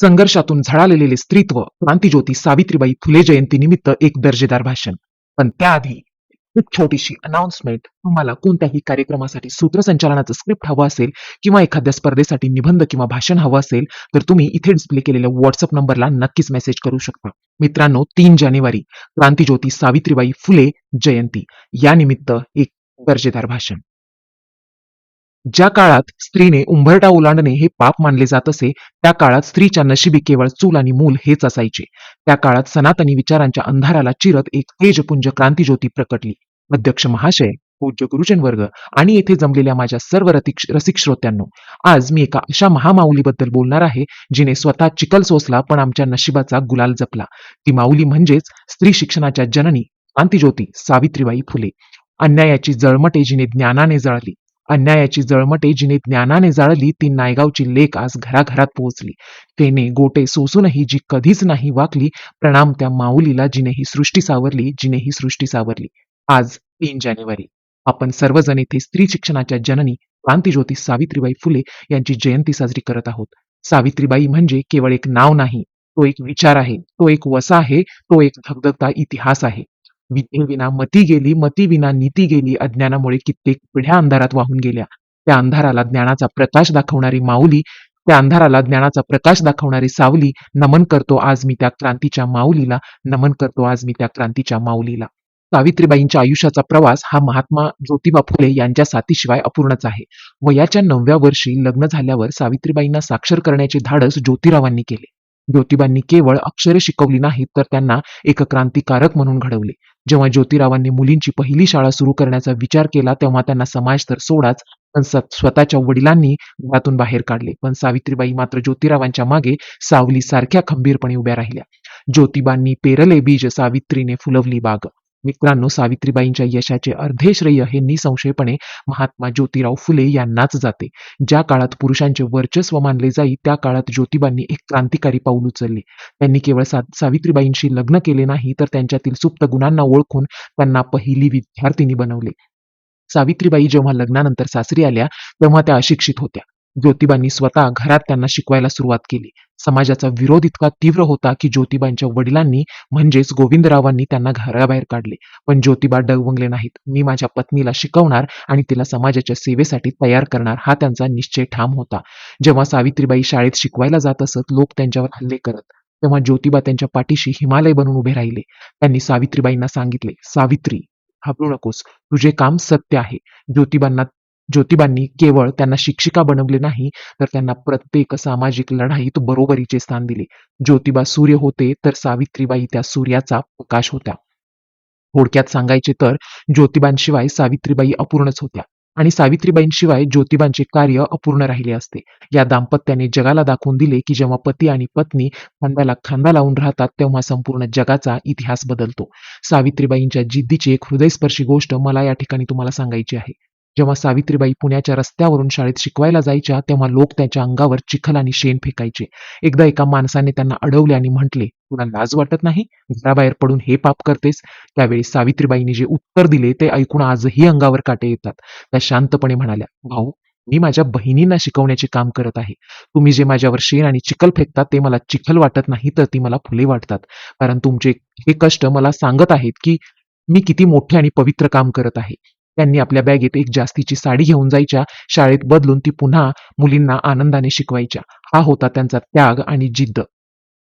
संघर्षातून झळालेले स्त्रीत्व क्रांतीज्योती सावित्रीबाई फुले जयंतीनिमित्त एक दर्जेदार भाषण. पण त्याआधी एक छोटीशी अनाउन्समेंट तुम्हाला कोणत्याही कार्यक्रमासाठी सूत्रसंचालनाचं स्क्रिप्ट हवं असेल किंवा एखाद्या स्पर्धेसाठी निबंध किंवा भाषण हवं असेल तर तुम्ही इथे डिस्प्ले केलेल्या व्हॉट्सअप नंबरला नक्कीच मेसेज करू शकता. मित्रांनो तीन जानेवारी क्रांतीज्योती सावित्रीबाई फुले जयंती. या निमित्त एक दर्जेदार भाषण. ज्या काळात स्त्रीने उंबरटा ओलांडणे हे पाप मानले जात असे त्या काळात स्त्रीच्या नशिबी केवळ चूल आणि मूल हेच असायचे. त्या काळात सनातनी विचारांच्या अंधाराला चिरत एक तेजपुंज क्रांतीज्योती प्रकटली. अध्यक्ष महाशय पूज्य गुरुजन वर्ग आणि येथे जमलेल्या माझ्या सर्व रतिक- रसिक श्रोत्यांनो आज मी एका अशा महामाऊलीबद्दल बोलणार आहे जिने स्वतः चिखल सोसला पण आमच्या नशिबाचा गुलाल जपला. ती माऊली म्हणजेच स्त्री शिक्षणाच्या जननी क्रांतीज्योती सावित्रीबाई फुले. अन्यायाची जळमटे जिने ज्ञानाने जळली. अन्यायाची जळमटे जिने ज्ञानाने जाळली ती नायगावची लेख आज घराघरात पोहोचली. तेने गोटे सोसूनही जी कधीच नाही वाकली प्रणाम त्या माऊलीला जिने ही सृष्टी सावरली जिने ही सृष्टी सावरली. आज तीन जानेवारी. आपण सर्वजण येथे स्त्री शिक्षणाच्या जननी क्रांतीज्योती सावित्रीबाई फुले यांची जयंती साजरी करत आहोत. सावित्रीबाई म्हणजे केवळ एक नाव नाही तो एक विचार आहे तो एक वसा आहे तो एक धगधगता इतिहास आहे. विद्येविना मती गेली मती विना नीती गेली अज्ञानामुळे कित्येक पिढ्या अंधारात वाहून गेल्या. त्या अंधाराला ज्ञानाचा प्रकाश दाखवणारी माऊली त्या अंधाराला ज्ञानाचा प्रकाश दाखवणारी सावली नमन करतो आज मी त्या क्रांतीच्या माऊलीला नमन करतो आज मी त्या क्रांतीच्या माऊलीला. सावित्रीबाईंच्या आयुष्याचा प्रवास हा महात्मा ज्योतिबा फुले यांच्या साथीशिवाय अपूर्णच आहे. वयाच्या नवव्या वर्षी लग्न झाल्यावर सावित्रीबाईंना साक्षर करण्याचे धाडस ज्योतिरावांनी केले. ज्योतिबांनी केवळ अक्षरे शिकवली नाहीत तर त्यांना एक क्रांतिकारक म्हणून घडवले. जेव्हा ज्योतिरावांनी मुलींची पहिली शाळा सुरू करण्याचा विचार केला तेव्हा त्यांना समाज तर सोडाच पण स्वतःच्या वडिलांनी घरातून बाहेर काढले. पण सावित्रीबाई मात्र ज्योतिरावांच्या मागे सावली सारख्या खंबीरपणे उभ्या राहिल्या. ज्योतिबांनी पेरले बीज सावित्रीने फुलवली बाग. मित्रांनो सावित्रीबाईंच्या यशाचे अर्धे श्रेय हे निसंशयपणे महात्मा ज्योतिराव फुले यांनाच जाते. ज्या काळात पुरुषांचे वर्चस्व मानले जाई त्या काळात ज्योतिबांनी एक क्रांतिकारी पाऊल उचलले. त्यांनी केवळ सा सावित्रीबाईंशी लग्न केले नाही तर त्यांच्यातील सुप्त गुणांना ओळखून त्यांना पहिली विद्यार्थिनी बनवले. सावित्रीबाई जेव्हा लग्नानंतर सासरी आल्या तेव्हा त्या अशिक्षित होत्या. ज्योतिबांनी स्वतः घरात त्यांना शिकवायला सुरुवात केली. समाजाचा विरोध इतका तीव्र होता की ज्योतिबांच्या वडिलांनी म्हणजेच गोविंदरावांनी त्यांना घराबाहेर काढले. पण ज्योतिबा डगमगले नाहीत. मी माझ्या पत्नीला शिकवणार आणि तिला समाजाच्या सेवेसाठी तयार करणार हा त्यांचा निश्चय ठाम होता. जेव्हा सावित्रीबाई शाळेत शिकवायला जात असत लोक त्यांच्यावर हल्ले करत. तेव्हा ज्योतिबा त्यांच्या पाठीशी हिमालय बनून उभे राहिले. त्यांनी सावित्रीबाईंना सांगितले सावित्री घाबरू नकोस. तुझे काम सत्य आहे. ज्योतिबांना ज्योतिबांनी केवळ त्यांना शिक्षिका बनवले नाही तर त्यांना प्रत्येक सामाजिक लढाईत बरोबरीचे स्थान दिले. ज्योतिबा सूर्य होते तर सावित्रीबाई त्या सूर्याचा प्रकाश होत्या. थोडक्यात सांगायचे तर ज्योतिबांशिवाय सावित्रीबाई अपूर्णच होत्या आणि सावित्रीबाईंशिवाय ज्योतिबांचे कार्य अपूर्ण राहिले असते. या दाम्पत्याने जगाला दाखवून दिले की जेव्हा पती आणि पत्नी खांद्याला खांदा लावून राहतात तेव्हा संपूर्ण जगाचा इतिहास बदलतो. सावित्रीबाईंच्या जिद्दीची एक हृदयस्पर्शी गोष्ट मला या ठिकाणी तुम्हाला सांगायची आहे. जेव्हा सावित्रीबाई पुण्याच्या रस्त्यावरून शाळेत शिकवायला जायच्या तेव्हा लोक त्यांच्या अंगावर चिखल आणि शेण फेकायचे. एकदा एका माणसाने त्यांना अडवले आणि म्हटले तुला लाज वाटत नाही? घराबाहेर पडून हे पाप करतेस? त्यावेळी सावित्रीबाईंनी जे उत्तर दिले ते ऐकून आजही अंगावर काटे येतात. त्या शांतपणे म्हणाल्या भाऊ मी माझ्या बहिणींना शिकवण्याचे काम करत आहे. तुम्ही जे माझ्यावर शेण आणि चिखल फेकतात ते मला चिखल वाटत नाही तर ती मला फुले वाटतात. कारण तुमचे हे कष्ट मला सांगत आहेत की मी किती मोठे आणि पवित्र काम करत आहे. त्यांनी आपल्या बॅगेत एक जास्तीची साडी घेऊन जायच्या. शाळेत बदलून ती पुन्हा मुलींना आनंदाने शिकवायच्या. हा होता त्यांचा त्याग आणि जिद्द.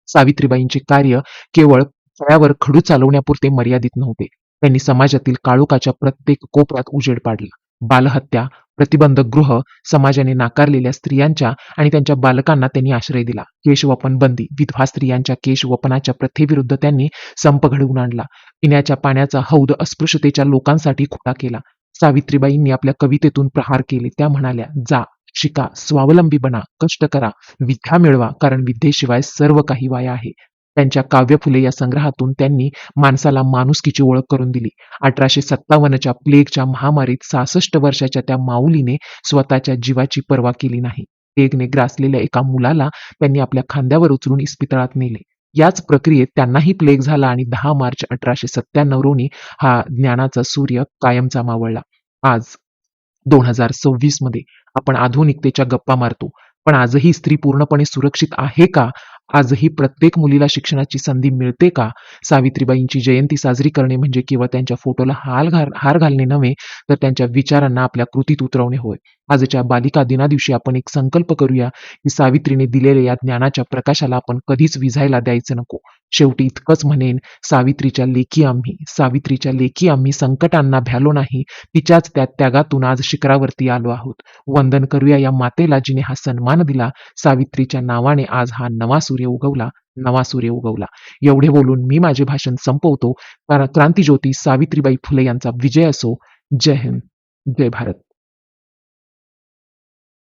सावित्रीबाईंचे कार्य केवळ फळ्यावर खडू चालवण्यापुरते मर्यादित नव्हते. त्यांनी समाजातील काळोखाच्या प्रत्येक कोपऱ्यात उजेड पाडला. बालहत्या प्रतिबंधक गृह समाजाने नाकारलेल्या स्त्रियांच्या आणि त्यांच्या बालकांना त्यांनी आश्रय दिला. केशवपन बंदी विधवा स्त्रियांच्या केशवपनाच्या प्रथेविरुद्ध त्यांनी संप घडवून आणला. पिण्याच्या पाण्याचा हौद अस्पृश्यतेच्या लोकांसाठी खुला केला. सावित्रीबाईंनी आपल्या कवितेतून प्रहार केले. त्या म्हणाल्या जा शिका स्वावलंबी बना कष्ट करा विद्या मिळवा कारण विद्येशिवाय सर्व काही वाया आहे. त्यांच्या काव्य फुले या संग्रहातून त्यांनी माणसाला माणुसकीची ओळख करून दिली. अठराशे सत्तावन्नच्या प्लेगच्या महामारीत सहासष्ट वर्षाच्या त्या माऊलीने स्वतःच्या जीवाची पर्वा केली नाही. प्लेगने ग्रासलेल्या एका मुलाला त्यांनी आपल्या खांद्यावर उचलून इस्पितळात नेले. याच प्रक्रियेत त्यांनाही प्लेग झाला आणि दहा मार्च अठराशे सत्त्याण्णव रोजी हा ज्ञानाचा सूर्य कायमचा मावळला. आज दोन हजार सव्वीसमध्ये आपण आधुनिकतेच्या गप्पा मारतो. पण आजही स्त्री पूर्णपणे सुरक्षित आहे का? आजही प्रत्येक मुलीला शिक्षणाची संधी मिळते का? सावित्रीबाईंची जयंती साजरी करणे म्हणजे केवळ त्यांच्या फोटोला हाल घाल हार घालणे नव्हे तर त्यांच्या विचारांना आपल्या कृतीत उतरवणे होय. आजच्या बालिका दिनादिवशी आपण एक संकल्प करूया की सावित्रीने दिलेल्या या ज्ञानाच्या प्रकाशाला आपण कधीच विझायला द्यायचं नको. शेवटी इतकंच म्हणेन सावित्रीच्या लेखी आम्ही सावित्रीच्या लेखी आम्ही संकटांना भ्यालो नाही तिच्याच त्या त्यागातून आज शिखरावरती आलो आहोत. वंदन करूया या मातेला जिने हा सन्मान दिला सावित्रीच्या नावाने आज हा नवा सूर्य उगवला नवा सूर्य उगवला. एवढे बोलून मी माझे भाषण संपवतो. क्रांतीज्योती सावित्रीबाई फुले यांचा विजय असो. जय हिंद. जय भारत.